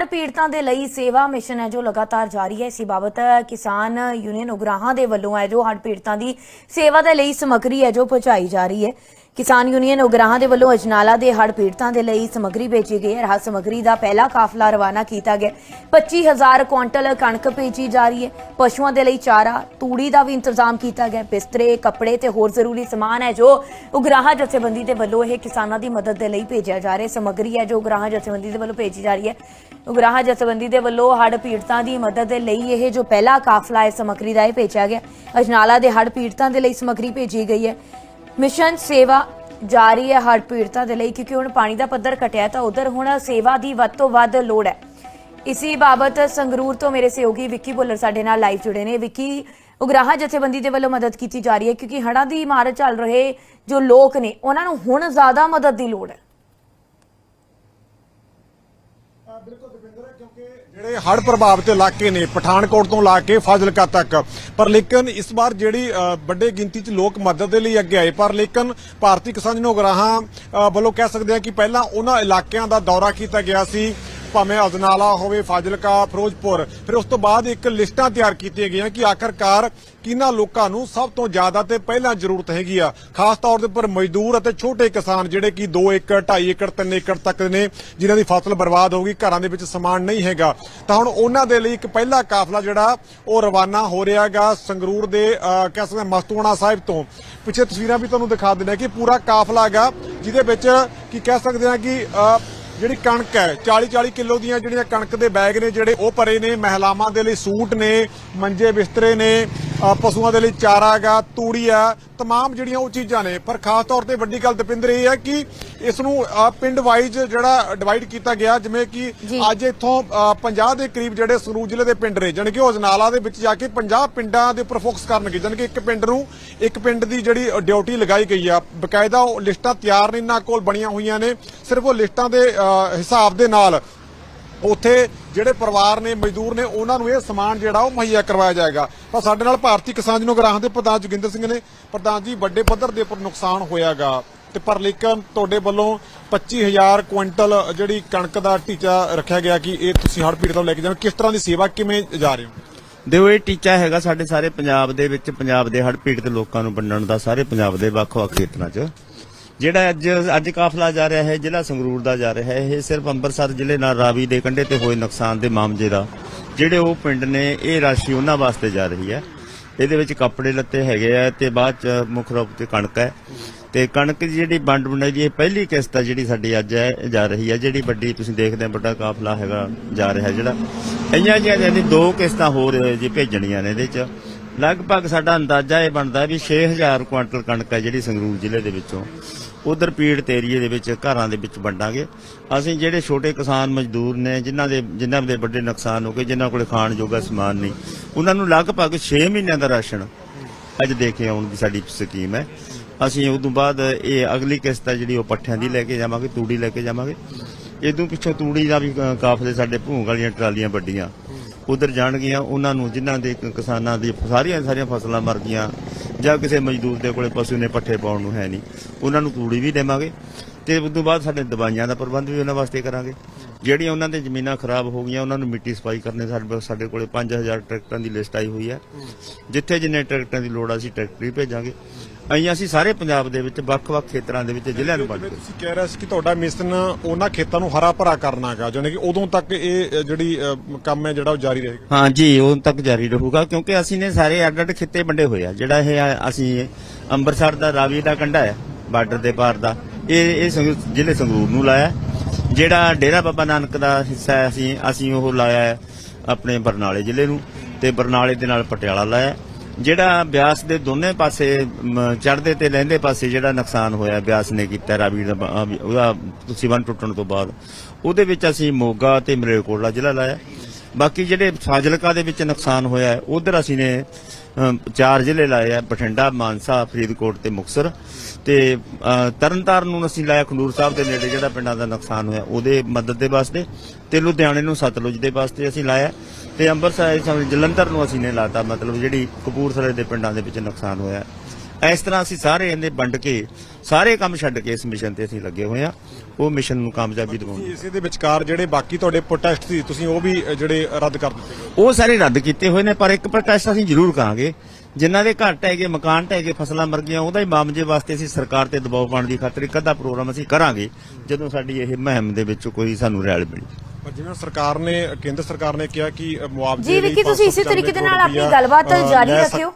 ਹੜ ਪੀੜਤਾਂ ਦੇ ਲਈ ਸੇਵਾ ਮਿਸ਼ਨ ਹੈ ਜੋ ਲਗਾਤਾਰ ਜਾਰੀ ਹੈ। ਇਸੇ ਬਾਬਤ ਕਿਸਾਨ ਯੂਨੀਅਨ ਉਗਰਾਹਾਂ ਦੇ ਵੱਲੋਂ ਹੈ ਜੋ ਹੜ੍ਹ ਪੀੜਤਾਂ ਦੀ ਸੇਵਾ ਦੇ ਲਈ ਸਮੱਗਰੀ ਹੈ ਜੋ ਪਹੁੰਚਾਈ ਜਾ ਰਹੀ ਹੈ। ਕਿਸਾਨ ਯੂਨੀਅਨ ਉਗਰਾਹਾਂ ਦੇ ਵੱਲੋਂ ਅਜਨਾਲਾ ਦੇ ਹੜ੍ਹ ਪੀੜਤਾਂ ਦੇ ਲਈ ਸਮੱਗਰੀ ਭੇਜੀ ਗਈ ਹੈ। ਰਾਹਤ ਸਮੱਗਰੀ ਦਾ ਪਹਿਲਾ ਕਾਫਲਾ ਰਵਾਨਾ ਕੀਤਾ ਗਿਆ 25000 ਕੁਇੰਟਲ ਕਣਕ ਭੇਜੀ ਜਾ ਰਹੀ ਹੈ। ਪਸ਼ੂਆਂ ਦੇ ਲਈ ਚਾਰਾ, ਤੂੜੀ ਦਾ ਵੀ ਇੰਤਜ਼ਾਮ ਕੀਤਾ ਗਿਆ ਬਿਸਤਰੇ, ਕੱਪੜੇ ਤੇ ਹੋਰ ਜ਼ਰੂਰੀ ਸਮਾਨ ਹੈ ਜੋ ਉਗਰਾਹਾਂ ਜਥੇਬੰਦੀ ਦੇ ਵੱਲੋਂ ਇਹ ਕਿਸਾਨਾਂ ਦੀ ਮਦਦ ਦੇ ਲਈ ਭੇਜਿਆ ਜਾ ਰਿਹਾ ਸਮੱਗਰੀ ਹੈ ਜੋ ਉਗਰਾਹਾਂ ਜਥੇਬੰਦੀ ਦੇ ਵੱਲੋਂ ਭੇਜੀ ਜਾ ਰਹੀ ਹੈ। ਉਗਰਾਹਾਂ ਜਥੇਬੰਦੀ ਦੇ ਵੱਲੋਂ ਹੜ੍ਹ ਪੀੜਤਾਂ ਦੀ ਮਦਦ ਦੇ ਲਈ ਇਹ ਜੋ ਪਹਿਲਾ ਕਾਫਲਾ ਹੈ ਸਮੱਗਰੀ ਦਾ ਇਹ ਭੇਜਿਆ ਗਿਆ। ਅਜਨਾਲਾ ਦੇ ਹੜ੍ਹ ਪੀੜਤਾਂ ਦੇ ਲਈ ਸਮੱਗਰੀ ਭੇਜੀ ਗਈ ਹੈ। ਮਿਸ਼ਨ ਸੇਵਾ ਜਾਰੀ ਹੈ ਹੜ੍ਹ ਪੀੜਤਾਂ ਦੇ ਲਈ ਕਿਉਂਕਿ ਹੁਣ ਪਾਣੀ ਦਾ ਪੱਧਰ ਘਟਿਆ ਤਾਂ ਉਧਰ ਹੁਣ ਸੇਵਾ ਦੀ ਵੱਧ ਤੋਂ ਵੱਧ ਲੋੜ ਹੈ। ਇਸੀ ਬਾਬਤ ਸੰਗਰੂਰ ਤੋਂ ਮੇਰੇ ਸਹਿਯੋਗੀ ਵਿੱਕੀ ਭੁੱਲਰ ਸਾਡੇ ਨਾਲ ਲਾਈਵ ਜੁੜੇ ਨੇ। ਵਿੱਕੀ, ਉਗਰਾਹਾ ਜਥੇਬੰਦੀ ਦੇ ਵੱਲੋਂ ਮਦਦ ਕੀਤੀ ਜਾ ਰਹੀ ਹੈ ਕਿਉਂਕਿ ਹੜ੍ਹਾਂ ਦੀ ਮਾਰ ਚੱਲ ਰਹੇ ਜੋ ਲੋਕ ਨੇ, ਉਹਨਾਂ ਨੂੰ ਹੁਣ ਜ਼ਿਆਦਾ ਮਦਦ ਦੀ ਲੋੜ ਹੈ। ਜਿਹੜੇ ਹੜ੍ਹ ਪ੍ਰਭਾਵਿਤ ਇਲਾਕੇ ਨੇ ਪਠਾਨਕੋਟ ਤੋਂ ਲਾ ਕੇ ਫਾਜ਼ਿਲਕਾ ਤੱਕ। ਪਰ ਲੇਕਿਨ ਇਸ ਵਾਰ ਜਿਹੜੀ ਅ, ਵੱਡੇ ਗਿਣਤੀ 'ਚ ਲੋਕ ਮਦਦ ਦੇ ਲਈ ਅੱਗੇ ਆਏ। ਪਰ ਲੇਕਿਨ ਭਾਰਤੀ ਕਿਸਾਨ ਯੂਨੀਅਨ ਉਗਰਾਹਾਂ ਅ, ਵੱਲੋਂ ਕਹਿ ਸਕਦੇ ਹਾਂ ਕਿ ਪਹਿਲਾਂ ਉਹਨਾਂ ਇਲਾਕਿਆਂ ਦਾ ਦੌਰਾ ਕੀਤਾ ਗਿਆ ਸੀ। ਭਾਵੇਂ ਅਜਨਾਲਾ ਹੋਵੇ ਫਾਜ਼ਿਲਕਾ ਫਿਰੋਜ਼ਪੁਰ ਫਿਰ ਉਸ ਤੋਂ ਬਾਅਦ ਇੱਕ ਲਿਸਟਾਂ ਤਿਆਰ ਕੀਤੀਆਂ ਗਈਆਂ ਕਿ ਆਖਰਕਾਰ ਕਿਹਨਾਂ ਲੋਕਾਂ ਨੂੰ ਸਭ ਤੋਂ ਜ਼ਿਆਦਾ ਤੇ ਪਹਿਲਾਂ ਜ਼ਰੂਰਤ ਹੈਗੀ ਆ। ਖਾਸ ਤੌਰ ਦੇ ਉੱਪਰ ਮਜ਼ਦੂਰ ਅਤੇ ਛੋਟੇ ਕਿਸਾਨ ਜਿਹੜੇ ਕਿ 2 ਏਕੜ 2.5 ਏਕੜ 3 ਏਕੜ ਤੱਕ ਨੇ ਜਿਨ੍ਹਾਂ ਦੀ ਫਸਲ ਬਰਬਾਦ ਹੋ ਗਈ ਘਰਾਂ ਦੇ ਵਿੱਚ ਸਮਾਨ ਨਹੀਂ ਹੈਗਾ। ਤਾਂ ਹੁਣ ਉਹਨਾਂ ਦੇ ਲਈ ਇੱਕ ਪਹਿਲਾ ਕਾਫਲਾ ਜਿਹੜਾ ਉਹ ਰਵਾਨਾ ਹੋ ਰਿਹਾਗਾ ਸੰਗਰੂਰ ਦੇ ਅਹ, ਕਹਿ ਸਕਦੇ ਹਾਂ ਮਸਤੂਆਣਾ ਸਾਹਿਬ ਤੋਂ। ਪਿੱਛੇ ਤਸਵੀਰਾਂ ਵੀ ਤੁਹਾਨੂੰ ਦਿਖਾ ਦਿੰਦੇ ਹਾਂ ਕਿ ਪੂਰਾ ਕਾਫਲਾ ਹੈਗਾ ਜਿਹਦੇ ਵਿੱਚ ਕੀ ਕਹਿ ਸਕਦੇ ਹਾਂ ਕਿ ਜਿਹੜੀ ਕਣਕ ਹੈ 40 40 ਕਿਲੋ ਦੀਆਂ ਜਿਹੜੀਆਂ ਕਣਕ ਦੇ ਬੈਗ ਨੇ ਜਿਹੜੇ ਉਹ ਭਰੇ ਨੇ, ਮਹਿਲਾਵਾਂ ਦੇ ਲਈ ਸੂਟ ਨੇ, ਮੰਜੇ ਬਿਸਤਰੇ ਨੇ ਪਸ਼ੂਆਂ ਦੇ ਲਈ ਚਾਰਾ ਹੈਗਾ ਤੂੜੀ ਆ ਤਮਾਮ ਜਿਹੜੀਆਂ ਉਹ ਚੀਜ਼ਾਂ ਨੇ। ਪਰ ਖਾਸ ਤੌਰ ਤੇ ਵੱਡੀ ਗੱਲ ਦਪਿੰਦਰ ਇਹ ਹੈ ਕਿ ਇਸ ਨੂੰ ਪਿੰਡ ਵਾਈਜ਼ ਜਿਹੜਾ ਡਿਵਾਈਡ ਕੀਤਾ ਗਿਆ ਜਿਵੇਂ ਕਿ। ਅੱਜ ਇੱਥੋਂ ਅ, 50 ਦੇ ਕਰੀਬ ਜਿਹੜੇ ਸੰਗਰੂਰ ਜ਼ਿਲ੍ਹੇ ਦੇ ਪਿੰਡ ਨੇ ਉਹ ਅਜਨਾਲਾ ਦੇ ਵਿੱਚ ਜਾ ਕੇ 50 ਪਿੰਡਾਂ ਦੇ ਉੱਪਰ ਫੋਕਸ ਕਰਨਗੇ। ਜਾਣੀ ਕਿ ਇੱਕ ਪਿੰਡ ਨੂੰ ਇੱਕ ਪਿੰਡ ਦੀ ਜਿਹੜੀ ਡਿਊਟੀ ਲਗਾਈ ਗਈ ਆ। ਬਕਾਇਦਾ ਉਹ ਲਿਸਟਾਂ ਤਿਆਰ ਨੇ ਇਹਨਾਂ ਕੋਲ ਬਣੀਆਂ ਹੋਈਆਂ ਨੇ। ਸਿਰਫ ਉਹ ਲਿਸਟਾਂ ਦੇ ਹਿਸਾਬ ਦੇ ਨਾਲ ਉੱਥੇ ਜਿਹੜੇ ਪਰਿਵਾਰ ਨੇ, ਮਜ਼ਦੂਰ ਨੇ, ਉਹਨਾਂ ਨੂੰ ਇਹ ਸਮਾਨ ਜਿਹੜਾ ਉਹ ਮੁਹੱਈਆ ਕਰਵਾਇਆ ਜਾਏਗਾ। ਪਰ ਸਾਡੇ ਨਾਲ ਭਾਰਤੀ ਕਿਸਾਨ ਯੂਨੀਅਨ ਗ੍ਰਾਹਾਂ ਦੇ ਪ੍ਰਧਾਨ ਜੋਗਿੰਦਰ ਸਿੰਘ ਨੇ, ਪ੍ਰਧਾਨ ਜੀ, ਵੱਡੇ ਪੱਧਰ ਦੇ ਉੱਪਰ ਨੁਕਸਾਨ ਹੋਇਆਗਾ। ਤੇ ਪਰ ਲੇਕਿਨ ਤੁਹਾਡੇ ਵੱਲੋਂ 25000 ਕੁਇੰਟਲ ਜਿਹੜੀ ਕਣਕ ਦਾ ਟੀਚਾ ਰੱਖਿਆ ਗਿਆ ਕਿ ਇਹ ਤੁਸੀਂ ਹੜ੍ਹ ਪੀੜਤਾਂ ਨੂੰ ਲੈ ਕੇ ਜਾਓ ਕਿਸ ਤਰ੍ਹਾਂ ਦੀ ਸੇਵਾ ਕਿਵੇਂ ਜਾ ਰਹੇ ਹੋ? ਦੇਖੋ, ਇਹ ਟੀਚਾ ਹੈਗਾ ਸਾਡੇ ਸਾਰੇ ਪੰਜਾਬ ਦੇ ਵਿੱਚ, ਪੰਜਾਬ ਦੇ ਹੜ੍ਹ ਪੀੜਤ ਲੋਕਾਂ ਨੂੰ ਵੰਡਣ ਦਾ, ਸਾਰੇ ਪੰਜਾਬ ਦੇ ਵੱਖ-ਵੱਖ ਖੇਤਰਾਂ 'ਚ। ਜਿਹੜਾ ਅੱਜ ਅੱਜ ਕਾਫਲਾ ਜਾ ਰਿਹਾ ਹੈ, ਜ਼ਿਲ੍ਹਾ ਸੰਗਰੂਰ ਦਾ ਜਾ ਰਿਹਾ ਹੈ, ਇਹ ਸਿਰਫ ਅੰਮ੍ਰਿਤਸਰ ਜ਼ਿਲ੍ਹੇ ਨਾਲ ਰਾਵੀ ਦੇ ਕੰਢੇ ਤੇ ਹੋਏ ਨੁਕਸਾਨ ਦੇ ਮਾਮਲੇ ਦਾ, ਜਿਹੜੇ ਉਹ ਪਿੰਡ ਨੇ, ਇਹ ਰਾਸ਼ੀ ਉਹਨਾਂ ਵਾਸਤੇ ਜਾ ਰਹੀ ਹੈ। ਇਹਦੇ ਵਿੱਚ ਕੱਪੜੇ ਲੱਤੇ ਹੈਗੇ ਆ ਤੇ ਬਾਅਦ ਚ ਮੁੱਖ ਰੂਪ ਤੇ ਕਣਕ ਹੈ। ਤੇ ਕਣਕ ਦੀ ਜਿਹੜੀ ਵੰਡ ਵੰਡਾਈ ਦੀ ਇਹ ਪਹਿਲੀ ਕਿਸ਼ਤ ਆ ਜਿਹੜੀ ਸਾਡੀ ਅੱਜ ਹੈ ਜਾ ਰਹੀ ਹੈ। ਜਿਹੜੀ ਵੱਡੀ ਤੁਸੀਂ ਦੇਖਦੇ ਆ ਵੱਡਾ ਕਾਫਲਾ ਹੈਗਾ, ਜਾ ਰਿਹਾ ਜਿਹੜਾ। ਇੰਨੀਆਂ ਜਿਹੀਆਂ ਦੀ ਦੋ ਕਿਸ਼ਤਾਂ ਹੋਰ ਜੀ ਭੇਜਣੀਆਂ ਨੇ ਇਹਦੇ ਚ। ਲਗਭਗ ਸਾਡਾ ਅੰਦਾਜ਼ਾ ਇਹ ਬਣਦਾ ਵੀ 6000 ਕੁਇੰਟਲ ਕਣਕ ਹੈ ਜਿਹੜੀ ਸੰਗਰੂਰ ਜ਼ਿਲ੍ਹੇ ਦੇ ਵਿੱਚੋਂ। ਉਧਰ ਪੀੜਤ ਏਰੀਏ ਦੇ ਵਿੱਚ ਘਰਾਂ ਦੇ ਵਿੱਚ ਵੰਡਾਂਗੇ। ਅਸੀਂ ਜਿਹੜੇ ਛੋਟੇ ਕਿਸਾਨ ਮਜ਼ਦੂਰ ਨੇ, ਜਿਨ੍ਹਾਂ ਦੇ ਜਿਨ੍ਹਾਂ ਦੇ ਵੱਡੇ ਨੁਕਸਾਨ ਹੋ ਗਏ, ਜਿਨ੍ਹਾਂ ਕੋਲੇ ਖਾਣ ਜੋਗਾ ਸਮਾਨ ਨਹੀਂ, ਉਹਨਾਂ ਨੂੰ ਲਗਭਗ 6 ਮਹੀਨਿਆਂ ਦਾ ਰਾਸ਼ਨ ਅੱਜ ਦੇ ਕੇ ਆਉਣ ਦੀ ਸਾਡੀ ਸਕੀਮ ਹੈ। ਅਸੀਂ ਉਸ ਤੋਂ ਬਾਅਦ ਇਹ ਅਗਲੀ ਕਿਸ਼ਤ ਹੈ ਜਿਹੜੀ ਉਹ ਪੱਠਿਆਂ ਦੀ ਲੈ ਕੇ ਜਾਵਾਂਗੇ, ਤੂੜੀ ਲੈ ਕੇ ਜਾਵਾਂਗੇ। ਇਦੋਂ ਪਿੱਛੋਂ ਤੂੜੀ ਦਾ ਵੀ ਕਾਫਲੇ ਸਾਡੇ ਭੂੰਗ ਵਾਲੀਆਂ ਟਰਾਲੀਆਂ ਵੱਡੀਆਂ। ਉਧਰ ਜਾਣਗੀਆਂ, ਉਹਨਾਂ ਨੂੰ ਜਿਨ੍ਹਾਂ ਦੇ ਕਿਸਾਨਾਂ ਦੀ ਸਾਰੀਆਂ ਸਾਰੀਆਂ ਫਸਲਾਂ ਮਰ ਗਈਆਂ ਜਾਂ ਕਿਸੇ ਮਜ਼ਦੂਰ ਦੇ ਕੋਲੇ ਪਸ਼ੂ ਨੇ ਪੱਠੇ ਪਾਉਣ ਨੂੰ ਹੈ ਨਹੀਂ, ਉਹਨਾਂ ਨੂੰ ਤੂੜੀ ਵੀ ਦੇਵਾਂਗੇ ਤੇ ਉਸ ਤੋਂ ਬਾਅਦ ਸਾਡੇ ਦਵਾਈਆਂ ਦਾ ਪ੍ਰਬੰਧ ਵੀ ਉਹਨਾਂ ਵਾਸਤੇ ਕਰਾਂਗੇ। ਜਿਹੜੀਆਂ ਉਹਨਾਂ ਦੇ ਜ਼ਮੀਨਾਂ ਖਰਾਬ ਹੋ ਗਈਆਂ ਉਹਨਾਂ ਨੂੰ ਮਿੱਟੀ ਸਫ਼ਾਈ ਕਰਨੇ ਸਾਡੇ ਸਾਡੇ ਕੋਲੇ 5000 ਟਰੈਕਟਰਾਂ ਦੀ ਲਿਸਟ ਆਈ ਹੋਈ ਹੈ। ਜਿੱਥੇ ਜਿੰਨੇ ਟਰੈਕਟਰਾਂ ਦੀ ਲੋੜ ਆ ਅਸੀਂ ਟਰੈਕਟਰ ਹੀ ਭੇਜਾਂਗੇ। ਅਸੀਂ ਅਸੀਂ ਸਾਰੇ ਪੰਜਾਬ ਦੇ ਵਿੱਚ ਵੱਖ-ਵੱਖ ਖੇਤਰਾਂ ਦੇ ਵਿੱਚ ਜ਼ਿਲ੍ਹਿਆਂ ਨੂੰ ਵੰਡ ਜਿਵੇਂ ਤੁਸੀਂ ਕਹਿ ਰਹੇ ਸੀ ਕਿ ਤੁਹਾਡਾ ਮਿਸ਼ਨ ਉਹਨਾਂ ਖੇਤਾਂ ਨੂੰ ਹਰਾ ਭਰਾ ਕਰਨਾਗਾ ਜਾਣੀ ਕਿ ਉਦੋਂ ਤੱਕ ਇਹ ਜਿਹੜੀ ਕੰਮ ਹੈ ਜਿਹੜਾ ਉਹ ਜਾਰੀ ਰਹੇਗਾ। ਹਾਂ ਜੀ ਉਦੋਂ ਤੱਕ ਜਾਰੀ ਰਹੂਗਾ ਕਿਉਂਕਿ ਅਸੀਂ ਨੇ ਸਾਰੇ ਅੱਡ-ਅੱਡ ਖਿੱਤੇ ਵੰਡੇ ਹੋਏ ਆ। ਜਿਹੜਾ ਇਹ ਅਸੀਂ ਅੰਮ੍ਰਿਤਸਰ ਦਾ ਰਾਵੀ ਦਾ ਕੰਢਾ ਹੈ ਬਾਰਡਰ ਦੇ ਪਾਰ ਦਾ ਇਹ ਇਹ ਜ਼ਿਲ੍ਹੇ ਸੰਗਰੂਰ ਨੂੰ ਲਾਇਆ। ਜਿਹੜਾ ਡੇਰਾ ਬਾਬਾ ਨਾਨਕ ਦਾ ਹਿੱਸਾ ਹੈ, ਅਸੀਂ ਅਸੀਂ ਉਹ ਲਾਇਆ ਹੈ ਆਪਣੇ ਬਰਨਾਲੇ ਜ਼ਿਲ੍ਹੇ ਨੂੰ ਤੇ ਬਰਨਾਲੇ ਦੇ ਨਾਲ ਪਟਿਆਲਾ ਲਾਇਆ ਜਿਹੜਾ ਬਿਆਸ ਦੇ ਦੋਨੇ ਪਾਸੇ ਚੜਦੇ ਤੇ ਲਹਿੰਦੇ ਪਾਸੇ ਜਿਹੜਾ ਨੁਕਸਾਨ ਹੋਇਆ, ਬਿਆਸ ਨੇ ਕੀਤਾ ਰਾਵੀ ਦਾ ਉਹਦਾ ਸਿਵਨ ਟੁੱਟਣ ਤੋਂ ਬਾਅਦ, ਉਹਦੇ ਵਿੱਚ ਅਸੀਂ ਮੋਗਾ ਤੇ ਮਰੇਕੋਟਲਾ ਜ਼ਿਲ੍ਹਾ ਲਾਇਆ। ਬਾਕੀ ਜਿਹੜੇ ਫਾਜ਼ਿਲਕਾ ਦੇ ਵਿੱਚ ਨੁਕਸਾਨ ਹੋਇਆ ਉਧਰ ਅਸੀਂ ਨੇ ਚਾਰ ਜ਼ਿਲ੍ਹੇ ਲਾਏ ਆ, ਬਠਿੰਡਾ, ਮਾਨਸਾ, ਫਰੀਦਕੋਟ ਤੇ ਮੁਕਸਰ ਤੇ ਤਰਨਤਾਰਨ ਨੂੰ ਅਸੀਂ ਲਾਇਆ, ਖੰਡੂਰ ਸਾਹਿਬ ਦੇ ਨੇੜੇ ਜਿਹੜਾ ਪਿੰਡਾਂ ਦਾ ਨੁਕਸਾਨ ਹੋਇਆ, ਉਹਦੇ ਮਦਦ ਦੇ ਵਾਸਤੇ ਤੇ ਲੁਧਿਆਣੇ ਨੂੰ ਸਤਲੁਜ ਦੇ ਵਾਸਤੇ ਅਸੀਂ ਲਾਇਆ ਤੇ ਅੰਮ੍ਰਿਤਸਰ ਜਲੰਧਰ ਨੂੰ ਅਸੀਂ ਨੇ ਲਾਤਾ, ਮਤਲਬ ਜਿਹੜੀ ਕਪੂਰਥਲੇ ਦੇ ਪਿੰਡਾਂ ਦੇ ਵਿੱਚ ਨੁਕਸਾਨ ਹੋਇਆ। ਇਸ ਤਰ੍ਹਾਂ ਅਸੀਂ ਸਾਰੇ ਇਹਨੇ ਵੰਡ ਕੇ ਸਾਰੇ ਕੰਮ ਛੱਡ ਕੇ ਇਸ ਮਿਸ਼ਨ ਤੇ ਅਸੀਂ ਲੱਗੇ ਹੋਏ ਆ ਉਹ ਮਿਸ਼ਨ ਨੂੰ ਕਾਮਯਾਬੀ ਦਿਵਾਉਣੀ ਇਸੇ ਦੇ ਵਿਚਕਾਰ ਜਿਹੜੇ ਬਾਕੀ ਤੁਹਾਡੇ ਪ੍ਰੋਟੈਸਟ ਸੀ ਤੁਸੀਂ ਉਹ ਵੀ ਜਿਹੜੇ ਰੱਦ ਕਰ ਦਿੱਤੇ ਉਹ ਸਾਰੇ ਰੱਦ ਕੀਤੇ ਹੋਏ ਨੇ ਪਰ ਇੱਕ ਪ੍ਰੋਟੈਸਟ ਅਸੀਂ ਜ਼ਰੂਰ ਕਰਾਂਗੇ। ਜਿਨ੍ਹਾਂ ਦੇ ਘਰ ਢਹਿ ਗਏ ਮਕਾਨ ਢਹਿ ਗਏ ਫਸਲਾਂ ਮਰ ਗਈਆਂ ਉਹਦਾ ਹੀ ਮਾਮਜੇ ਵਾਸਤੇ ਅਸੀਂ ਸਰਕਾਰ ਤੇ ਦਬਾਅ ਪਾਉਣ ਦੀ ਖਾਤਰ ਇੱਕ ਅੱਧਾ ਪ੍ਰੋਗਰਾਮ ਅਸੀਂ ਕਰਾਂਗੇ ਜਦੋਂ ਸਾਡੀ ਇਹ ਮੁਹਿੰਮ ਦੇ ਵਿੱਚ ਕੋਈ ਸਾਨੂੰ ਰੈਲ ਮਿਲੀ। ਪਰ ਜਿਵੇਂ ਸਰਕਾਰ ਨੇ ਕੇਂਦਰ ਸਰਕਾਰ ਨੇ ਕਿਹਾ ਕਿ ਮੁਆਵਜ਼ੇ ਜੀ ਵਿੱਕੀ ਤੁਸੀਂ ਇਸੇ 595 ਤਰੀਕੇ ਦੇ ਨਾਲ ਆਪਣੀ ਗੱਲਬਾਤ ਜਾਰੀ ਰੱਖਿਓ।